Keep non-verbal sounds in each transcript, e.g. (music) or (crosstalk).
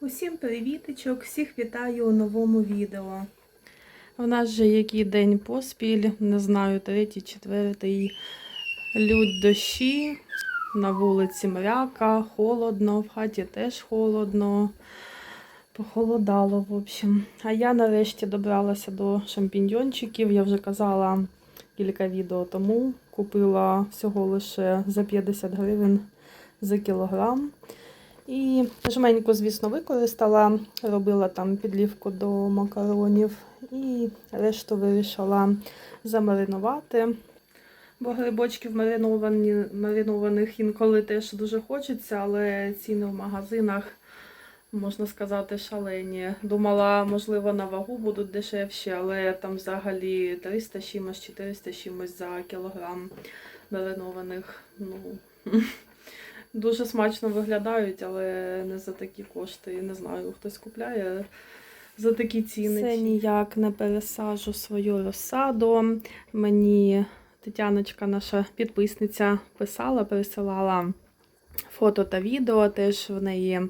Усім привіточок, всіх вітаю у новому відео. У нас же який день поспіль, не знаю, третій, четвертий. Лють дощі, на вулиці мряка, холодно, в хаті теж холодно. Похолодало, в общем. А я нарешті добралася до шампіньйончиків. Я вже казала кілька відео тому. Купила всього лише за 50 гривень за кілограм. І жменьку, звісно, використала, робила там підлівку до макаронів і решту вирішила замаринувати. Бо грибочків мариновані, маринованих інколи теж дуже хочеться, але ціни в магазинах, можна сказати, шалені. Думала, можливо, на вагу будуть дешевші, але там взагалі 300 чимось, 400 чимось за кілограм маринованих. Ну, дуже смачно виглядають, але не за такі кошти. Не знаю, хтось купляє за такі ціни. Це ніяк не пересаджу свою розсаду. Мені Тетяночка, наша підписниця, писала, пересилала фото та відео. Теж в неї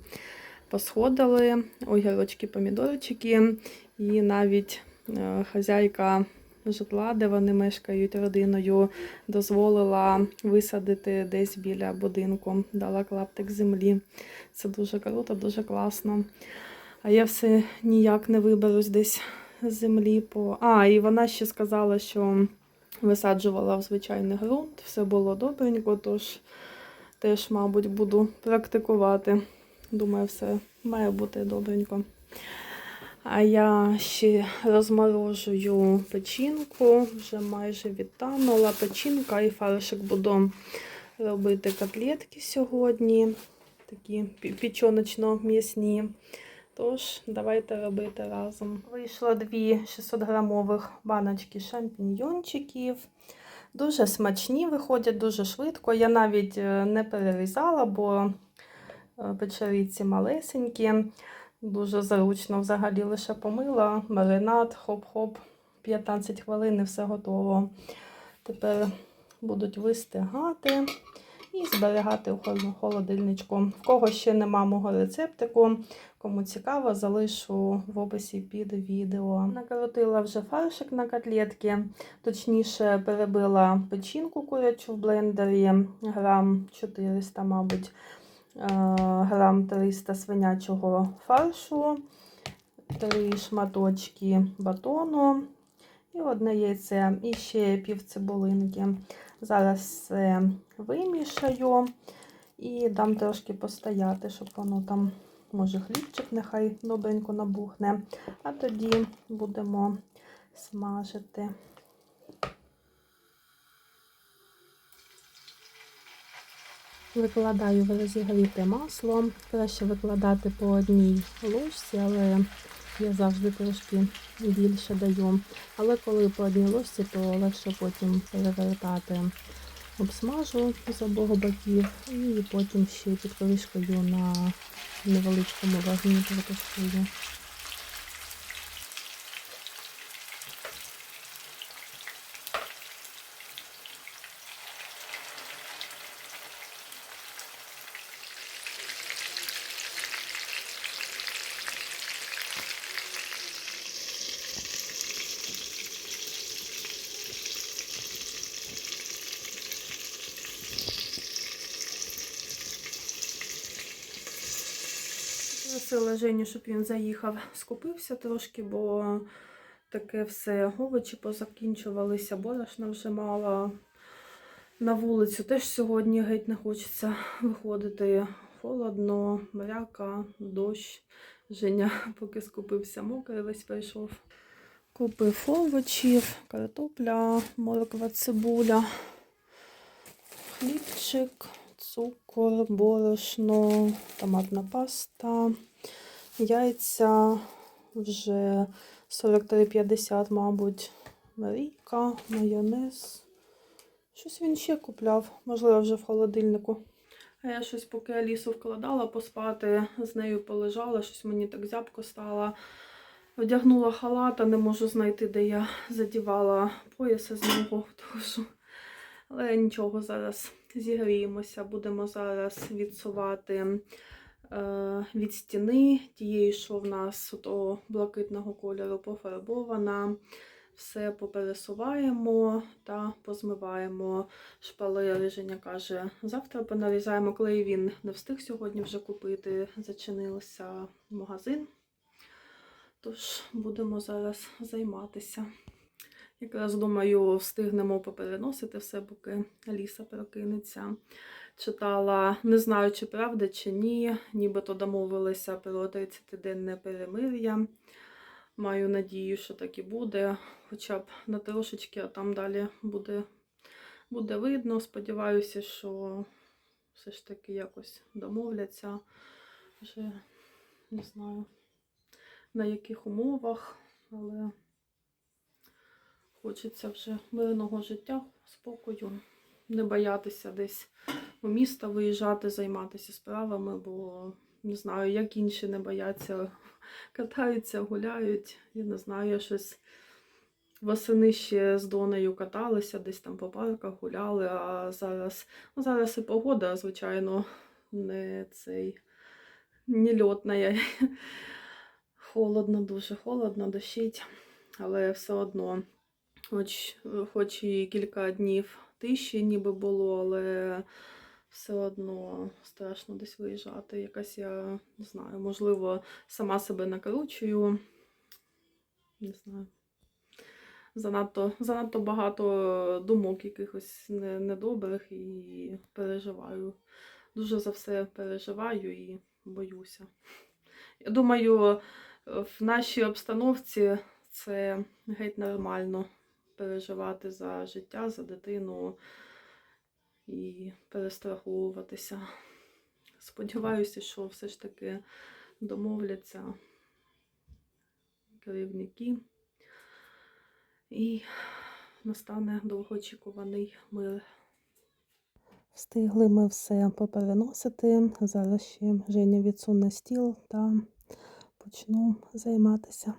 посходили огірочки, помідорчики, і навіть е, хазяйка житла, де вони мешкають родиною, дозволила висадити десь біля будинку, дала клаптик землі. Це дуже круто, дуже класно. А я все ніяк не виберусь десь з землі по. А, і вона ще сказала, що висаджувала в звичайний ґрунт, все було добренько, тож теж, мабуть, буду практикувати. Думаю, все має бути добренько. А я ще розморожую печінку, вже майже відтанула печінка і фаршик буду робити котлетки сьогодні, такі пічоночно-м'ясні. Тож, давайте робити разом. Вийшло дві 600 грамових баночки шампіньйончиків. Дуже смачні виходять, дуже швидко. Я навіть е, не перерізала, бо е, печериці малесенькі. Дуже зручно взагалі лише помила, маринад, хоп-хоп, 15 хвилин і все готово. Тепер будуть вистигати і зберігати у холодильничку. В кого ще нема мого рецептику, кому цікаво, залишу в описі під відео. Накрутила вже фаршик на котлетки, точніше перебила печінку курячу в блендері, грам 400, мабуть. Е, грам 300 свинячого фаршу, три шматочки батону і одне яйце, і ще пів цибулинки. Зараз все вимішаю і дам трошки постояти, щоб воно там, може, хлібчик нехай добренько набухне, а тоді будемо смажити. Викладаю в розігріте масло. Краще викладати по одній ложці, але я завжди трошки більше даю. Але коли по одній ложці, то легше потім перевертати. Обсмажу з обох боків і потім ще під кришкою на невеличкому вогні протестую. Просила Женю, щоб він заїхав, скупився трошки, бо таке все овочі позакінчувалися, борошна вже мало. На вулицю теж сьогодні геть не хочеться виходити. Холодно, мряка, дощ. Женя (laughs) поки скупився, мокрий весь прийшов. Купив овочів, картопля, морква, цибуля, хлібчик, цукор, борошно, томатна паста, яйця вже 43,50, мабуть, марійка, майонез. Щось він ще купляв, можливо, вже в холодильнику. А я щось, поки Алісу вкладала поспати, з нею полежала, щось мені так зябко стало. Вдягнула халата, не можу знайти, де я задівала пояса з нього. Тому Але нічого, зараз зігріємося, будемо зараз відсувати від стіни, тієї, що в нас до блакитного кольору пофарбована. Все попересуваємо та позмиваємо шпалери. Женя каже, завтра понарізаємо клей. Він не встиг сьогодні вже купити. Зачинився магазин. Тож будемо зараз займатися. Якраз думаю, встигнемо попереносити все, поки Аліса прокинеться. Читала, не знаю, чи правда, чи ні. Нібито домовилися про 30-денне перемир'я. Маю надію, що так і буде, хоча б на трошечки, а там далі буде, буде видно. Сподіваюся, що все ж таки якось домовляться. Вже не знаю на яких умовах, але хочеться вже мирного життя, спокою, не боятися десь у місто виїжджати, займатися справами, бо не знаю, як інші не бояться, (laughs) катаються, гуляють. Я не знаю, я щось восени ще з Донею каталися, десь там по парках гуляли, а зараз, ну, зараз і погода, звичайно, не цей не льотна. (laughs) Холодно, дуже холодно, дощить, але все одно, хоч, хоч і кілька днів тиші ніби було, але все одно страшно десь виїжджати. Якась я не знаю, можливо, сама себе накручую. Не знаю. Занадто, занадто багато думок якихось недобрих і переживаю. Дуже за все переживаю і боюся. Я думаю, в нашій обстановці це геть нормально переживати за життя, за дитину і перестраховуватися. Сподіваюся, що все ж таки домовляться керівники і настане довгоочікуваний мир. Встигли ми все попереносити. Зараз ще Женя відсуне стіл та почну займатися.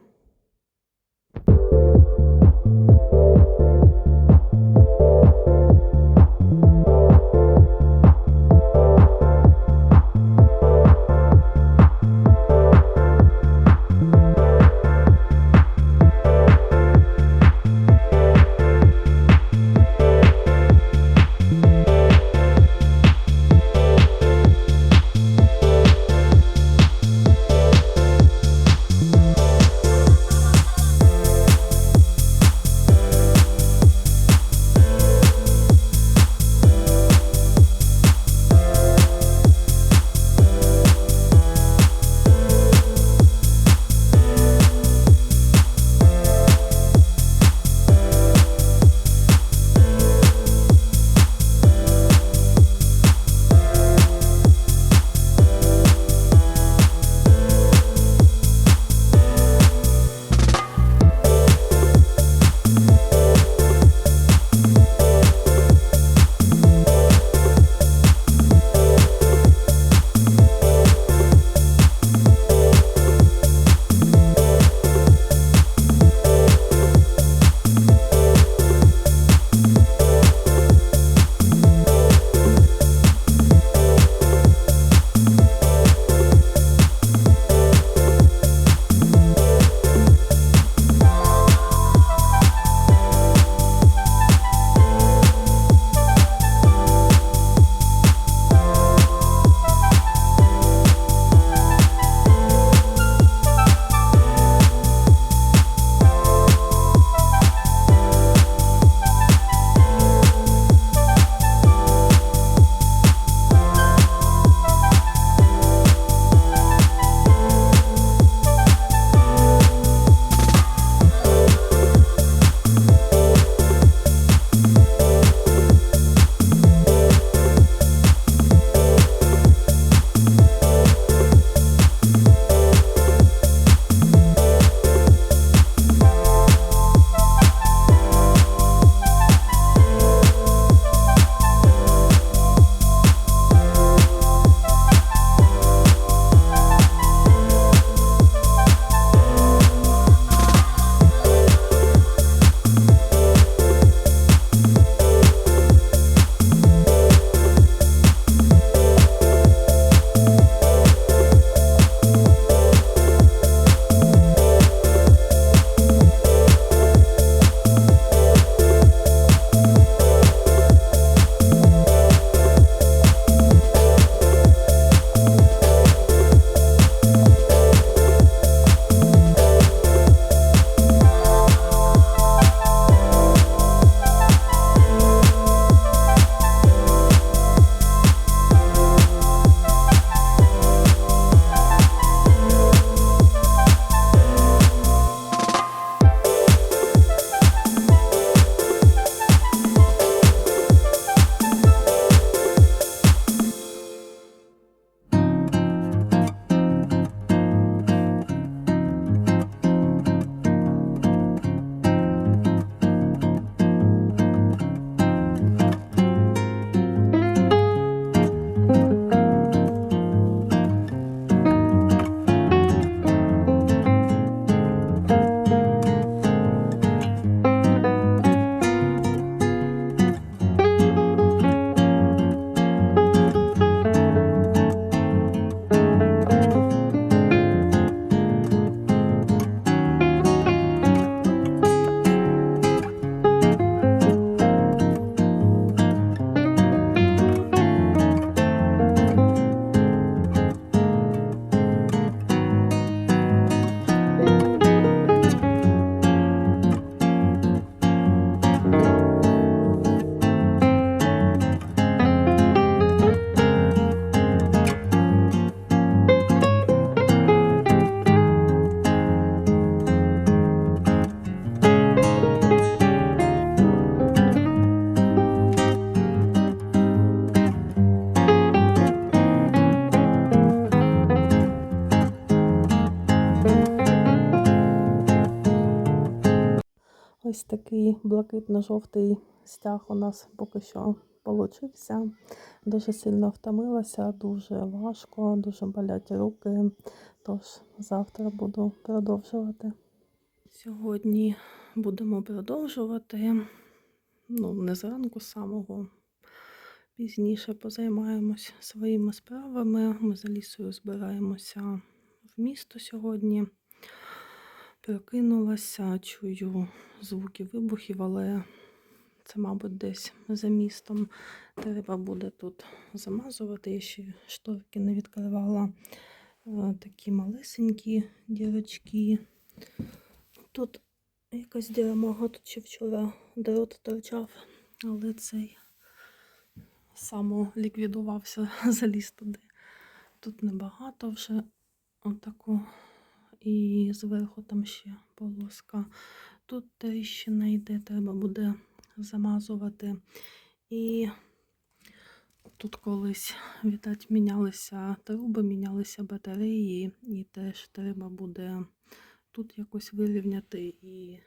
Такий блакитно-жовтий стяг у нас поки що получився. Дуже сильно втомилася, дуже важко, дуже болять руки. Тож завтра буду продовжувати. Сьогодні будемо продовжувати. Ну, не зранку самого. Пізніше позаймаємось своїми справами. Ми з Алісою збираємося в місто сьогодні. Прокинулася, чую звуки вибухів, але це, мабуть, десь за містом. Треба буде тут замазувати. Я ще шторки не відкривала. Е, Такі малесенькі дірочки. Тут якась дірамага, тут ще вчора дрот торчав, але цей самоліквідувався, (laughs) заліз туди. Тут небагато вже отаку. І зверху там ще полоска. Тут тріщина йде, треба буде замазувати. І тут колись, відать, мінялися труби, мінялися батареї, і теж треба буде тут якось вирівняти. І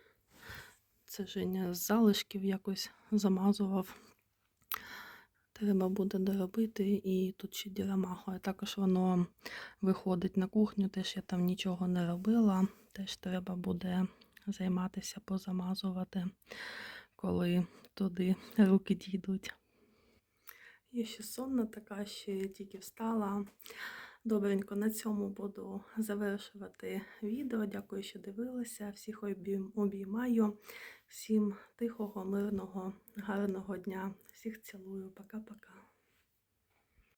це Женя з залишків якось замазував. Треба буде доробити, і тут ще дірамаха. Також воно виходить на кухню, теж я там нічого не робила. Теж треба буде займатися, позамазувати, коли туди руки дійдуть. Я ще сонна така, ще тільки встала. Добренько, на цьому буду завершувати відео. Дякую, що дивилися. Всіх обіймаю. Всім тихого, мирного, гарного дня. Всіх цілую. Пока-пока.